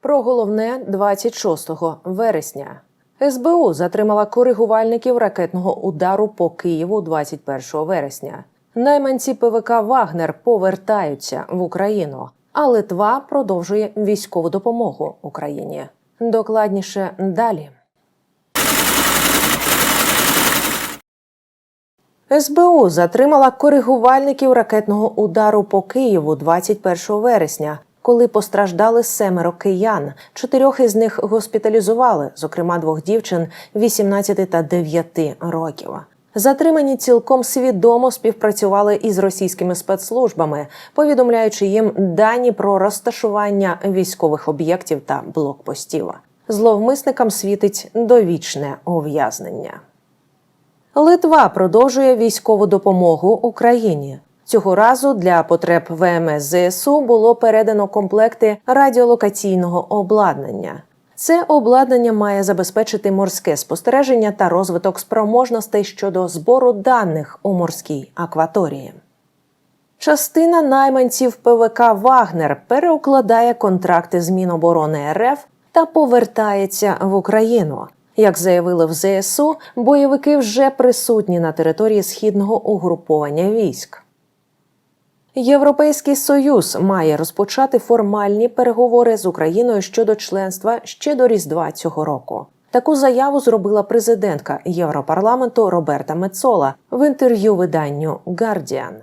Про головне 26 вересня. СБУ затримала коригувальників ракетного удару по Києву 21 вересня. Найманці ПВК Вагнер повертаються в Україну, а Литва продовжує військову допомогу Україні. Докладніше далі. СБУ затримала коригувальників ракетного удару по Києву 21 вересня, коли постраждали семеро киян. Чотирьох із них госпіталізували, зокрема двох дівчин 18 та 9 років. Затримані цілком свідомо співпрацювали із російськими спецслужбами, повідомляючи їм дані про розташування військових об'єктів та блокпостів. Зловмисникам світить довічне ув'язнення. Литва продовжує військову допомогу Україні. Цього разу для потреб ВМС ЗСУ було передано комплекти радіолокаційного обладнання. Це обладнання має забезпечити морське спостереження та розвиток спроможностей щодо збору даних у морській акваторії. Частина найманців ПВК Вагнер переукладає контракти з Міноборони РФ та повертається в Україну. Як заявили в ЗСУ, бойовики вже присутні на території східного угруповання військ. Європейський союз має розпочати формальні переговори з Україною щодо членства ще до Різдва цього року. Таку заяву зробила президентка Європарламенту Роберта Мецола в інтерв'ю виданню Guardian.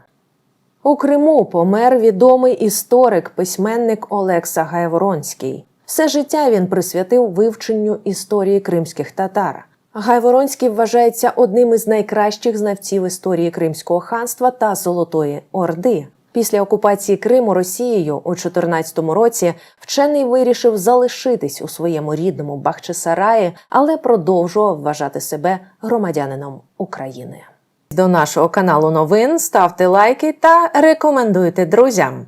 У Криму помер відомий історик, письменник Олекса Гайворонський. Все життя він присвятив вивченню історії кримських татар. Гайворонський вважається одним із найкращих знавців історії Кримського ханства та Золотої Орди. Після окупації Криму Росією у 2014 році вчений вирішив залишитись у своєму рідному Бахчисараї, але продовжував вважати себе громадянином України. До нашого каналу новин ставте лайки та рекомендуйте друзям.